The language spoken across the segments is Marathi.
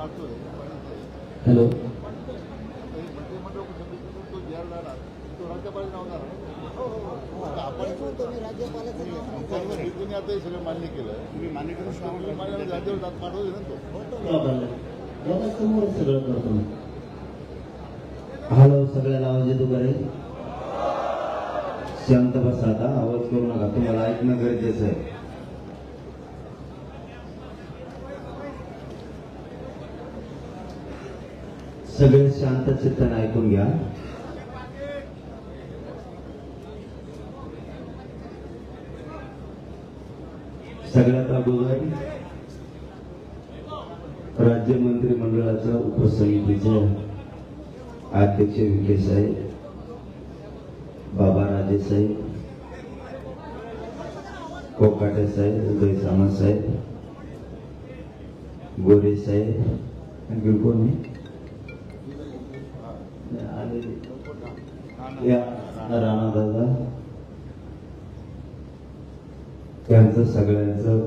हॅलो. आता हे सगळं मान्य केलं तुम्ही मान्य करू. राज्यावर जात पाठवले ना तो समोर सगळं करतो हॅलो सगळ्याला आवाज येतो बरे शांत बसा आता आवाज करू नका. तुम्हाला ऐकणं गरजेचं आहे. सगळे शांत चित्ताने ऐकून घ्या. सगळ्यात अगोदर राज्य मंत्रिमंडळाच्या उपसमितीचे अध्यक्ष विखे साहेब बाबा राजे साहेब कोकाटे साहेब उदय सामंत साहेब गोरे साहेब आणखी कोण या राणा दादा त्यांचं सगळ्यांचं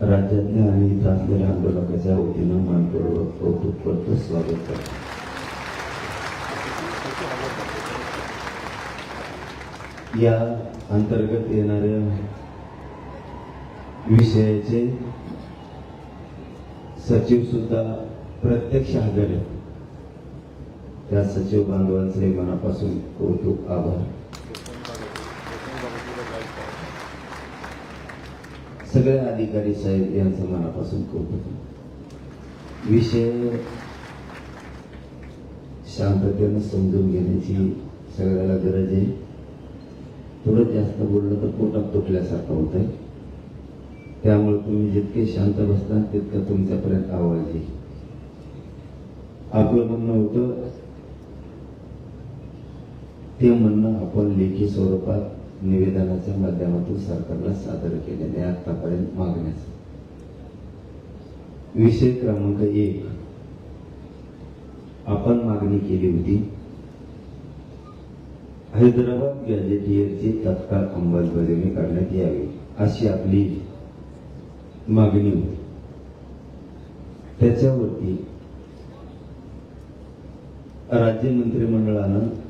राज्यातल्या आणि इथं असलेल्या आंदोलकाच्या वतीनं मनपूर्वक कौतुक करतो स्वागत करतो. या अंतर्गत येणाऱ्या विषयाचे सचिव सुद्धा प्रत्यक्ष हजर आहेत. त्या सचिव बांधवांचे मनापासून कौतुक आभार. सगळ्या अधिकारी साहेब यांचं मनापासून कौतुक. विषय शांततेनं समजून घेण्याची सगळ्याला गरज आहे. थोडं जास्त बोललं तर पोटात तुटल्यासारखं होत आहे त्यामुळे तुम्ही जितके शांत बसता तितकं तुमच्यापर्यंत आवाज येईल. आपलं म्हणणं होतं ते म्हणणं आपण लेखी स्वरूपात निवेदनाच्या माध्यमातून सरकारला सादर केलेले आतापर्यंत मागण्याचं. विषय क्रमांक एक. आपण मागणी केली होती हैदराबाद गॅजेटियरची तत्काळ अंमलबजावणी करण्यात यावी अशी आपली मागणी होती. त्याच्यावरती राज्य मंत्रिमंडळानं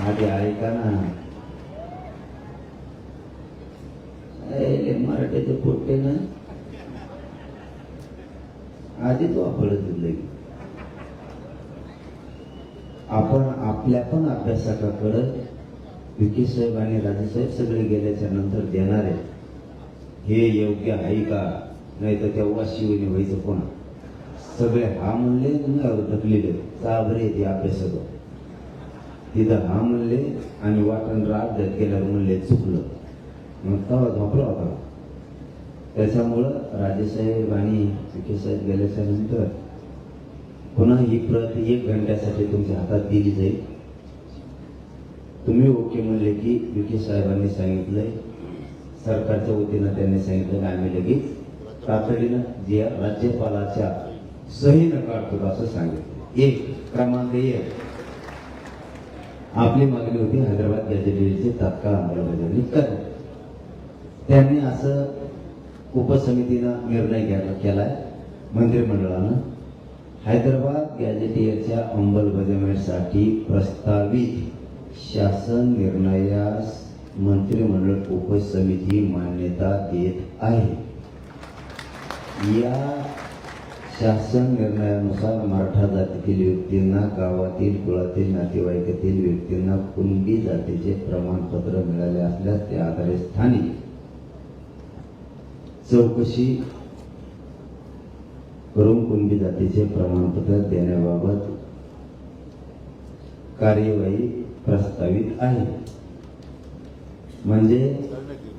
आधी ऐका ना. अरे, मराठीचे पोट्टे ना. आधी तो लगे. आपण आपल्या पण अभ्यासकाकडं विकी साहेब आणि राजेसाहेब सगळे गेल्याच्यानंतर देणार आहे हे योग्य आहे का? नाही तर तेव्हा शिवने व्हायचं कोण? सगळे हा म्हणले नाही ढकलेले. चाबरे ते अभ्यासक तिथं हा म्हणले आणि वाटण राग केल्यावर म्हणले चुकलं. मग तेव्हा झोपला होता त्याच्यामुळं राजेसाहेब आणि विकेसाहेब गेल्याच्यानंतर पुन्हा ही प्रत एक घंट्यासाठी तुमच्या हातात दिली जाईल. तुम्ही ओके म्हणले की विखे साहेबांनी सांगितलंय सरकारच्या वतीनं त्यांनी सांगितलं की आम्ही लगेच तातडीनं जे राज्यपालाच्या सहीनं काढतो असं सांगितलं. एक क्रमांक एक. आपली मागणी होती हैदराबाद गॅजेटियरची तात्काळ अंमलबजावणी करणे त्यांनी असं उपसमितीनं निर्णय घ्यायला केलाय मंत्रिमंडळानं. हैदराबाद गॅजेटियरच्या अंमलबजावणीसाठी प्रस्तावित शासन निर्णयास मंत्रिमंडळ उपसमिती मान्यता देत आहे. या शासन निर्णयानुसार मराठा जातीतील व्यक्तींना गावातील कुळातील नातेवाईकातील व्यक्तींना कुणबी जातीचे प्रमाणपत्र मिळाले असल्यास त्या आधारे स्थानिक चौकशी करून कुणबी जातीचे प्रमाणपत्र देण्याबाबत कार्यवाही प्रस्तावित आहे. म्हणजे करण्यात येईल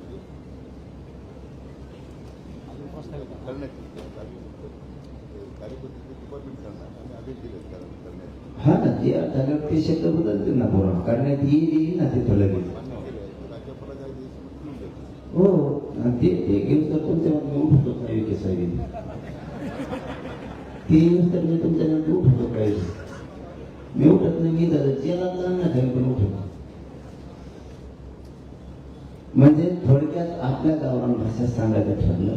करण्यात येईल कार्यपद्धती डिपार्टमेंट करणार आणि आदेश दिले करण्यात हा ते शब्द बदलतील ना पोरं करण्यात येईल येईल ना ते लगेच हो ते ते घेऊन तर तुमच्या उठतो काय विके साहेब ते तर मी तुमच्या नंतर उठतो काय मी उठत नाही मी जेला पण उठतो म्हणजे थोडक्यात आपल्या गावरान भाषेत सांगायचं ठरलं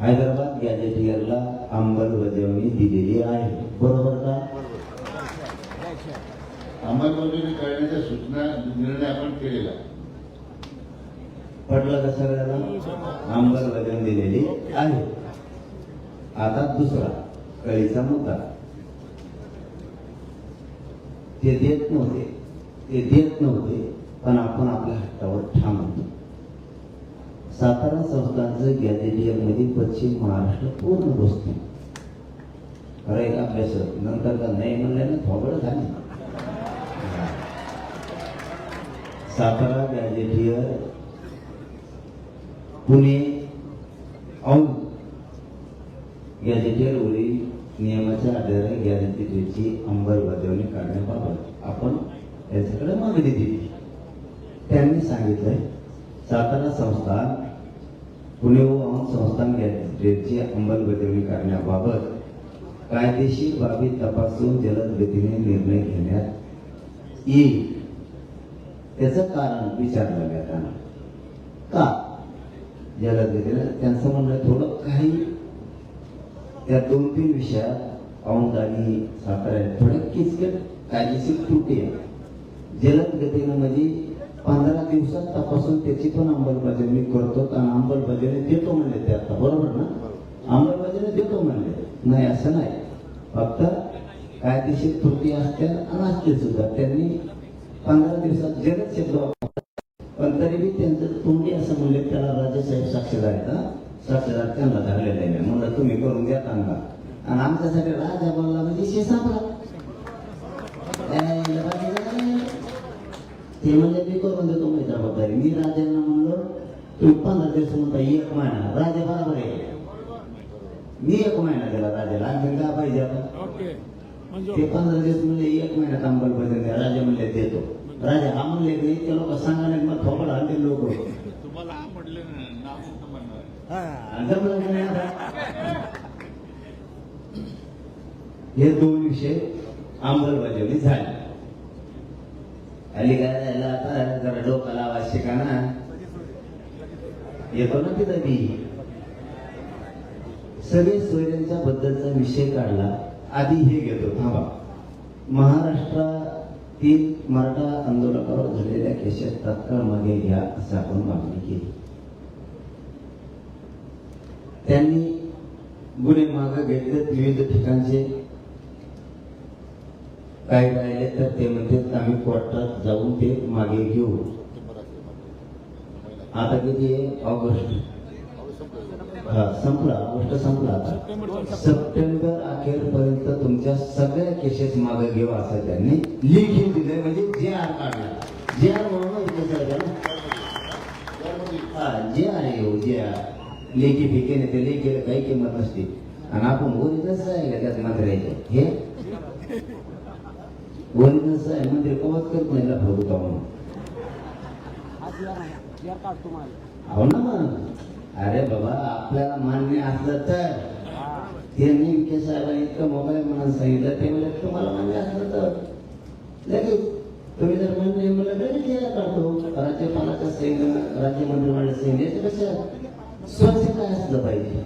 हैदराबाद गॅजेटियरला अंमलबजावणी दिलेली आहे बरोबर का अंमलबजावणी करण्याच्या सूचना निर्णय आपण केलेला. पटलं का सगळ्याला? अंमलबजावणी दिलेली आहे. आता दुसरा कळीचा मुद्दा. ते देत नव्हते. ते देत नव्हते पण आपण आपल्या हट्टावर ठाम होतो सातारा संस्थांचं गॅजेटियरमध्ये पश्चिम महाराष्ट्र पूर्ण बसतो अरे अभ्यास नंतर का नाही म्हणल्यानं थोबड झाली. सातारा गॅजेटियर पुणे औंध गॅजेटियरवरील नियमाच्या आधारे गॅजेटियरची अंमलबजावणी काढण्याबाबत आपण याच्याकडे मागणी दिली. त्यांनी सांगितलंय सातारा संस्थान पुणे व औंध संस्थान गॅजेटियरची अंमलबजावणी करण्याबाबत कायदेशीर बाबी तपासून जलद गतीने निर्णय घेण्यात येईल. त्याचं कारण विचारलं त्यांना का? जलद गतीने त्यांचं म्हणणं थोडं काही. त्या दोन तीन विषयात औंध आणि साताऱ्यात थोड्या किचकट कायदेशीर तुटी आहे. जलद गतीनं म्हणजे पंधरा दिवसात तपासून त्याची पण अंमलबजावणी करतो. आणि अंमलबजावणी देतो म्हणले ते आता बरोबर ना? अंमलबजावणी देतो म्हणले. नाही असं नाही. फक्त कायदेशीर त्रुटी असतील आणि असतील सुद्धा. त्यांनी पंधरा दिवसात जगत शिकलो पण तरी बी त्यांचं तोंडी असं म्हणले त्याला राजेसाहेब साक्षीदार आहेत साक्षीदार त्यांना धरलेलं आहे. म्हणलं तुम्ही करून द्या का आणि आमच्यासाठी राजा बोलला म्हणजे शेसापला ते म्हणजे मी करून देतो माझी जबाबदारी. मी राजांना म्हणलो तुम्ही पंधरा दिवस म्हणता एक महिना. राजा बरोबर आहे. मी एक महिना दिला राजाला. आणखी का पाहिजे आता? ते पंधरा दिवस म्हणले एक महिन्यात अंमलबजावणी. राजा म्हणले देतो. राजा हा म्हणले की इतके लोक सांगायला मग थोपड आणते लोक. ना? हे दोन विषय अंमलबजावणी झाले. खाली काय राहिलं आता? जरा डोक्याला आवाज शिकाना येतो ना तिथं बी सगळे सोयऱ्यांच्या बद्दलचा विषय काढला. आधी हे घेतो थांबा. महाराष्ट्रातील मराठा आंदोलकावर झालेल्या केसेस तात्काळ मागे घ्या असं आपण मागणी केली. त्यांनी गुन्हे मागे घेतले विविध ठिकाणचे. काय राहिले तर ते म्हणतात आम्ही कोर्टात जाऊन ते मागे घेऊ. आता किती आहे? ऑगस्ट. हा संपला. ऑगस्ट संपला आता. सप्टेंबर सप्टेंबर अखेरपर्यंत तुमच्या सगळ्या केसेस मागे घेऊ असं त्यांनी लिखित दिलंय. म्हणजे जे आर काढला. जे आर म्हणून हा जे आर येऊ हो, जे आर. लेखी फिके नाही ते लेखीला काही किंमत नसते. आणि आपण ओरिजिनल आहे का त्यात मंत्र्याचे हे? ओरिजिनल आहे मंदिर कवच करत नाही का म्हणून? हो ना मग. अरे बाबा आपल्याला मान्य असलं तर. त्यांनी विखे साहेबांनी इतकं मोबाईल म्हणून सांगितलं ते म्हणजे तुम्हाला मान्य असलं तर लगेच तुम्ही जर मान्य नाही म्हणलं लगेच यायला काढतो. राज्यपालाचा सैन राज्य मंत्रिमंडळ सैन याच्यापेक्षा स्वच्छ काय असलं पाहिजे?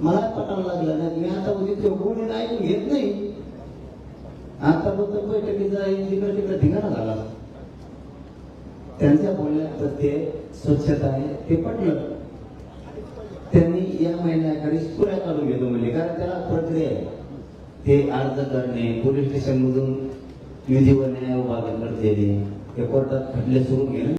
मला पटायला लागलं ना मी आता उद्या ते गोडी ऐकून घेत नाही. आता फक्त बैठकीचा तिकडे तिकडे धिंगाणा झाला. त्यांच्या बोलण्यात तर ते स्वच्छता आहे ते पटलं त्यांनी या महिन्याकडे पुऱ्या काढून घेतो म्हणजे कारण त्याला प्रक्रिया आहे. ते अर्ज करणे पोलीस स्टेशन मधून विधी व न्याय उभा देणे ते कोर्टात खटले सुरू केले.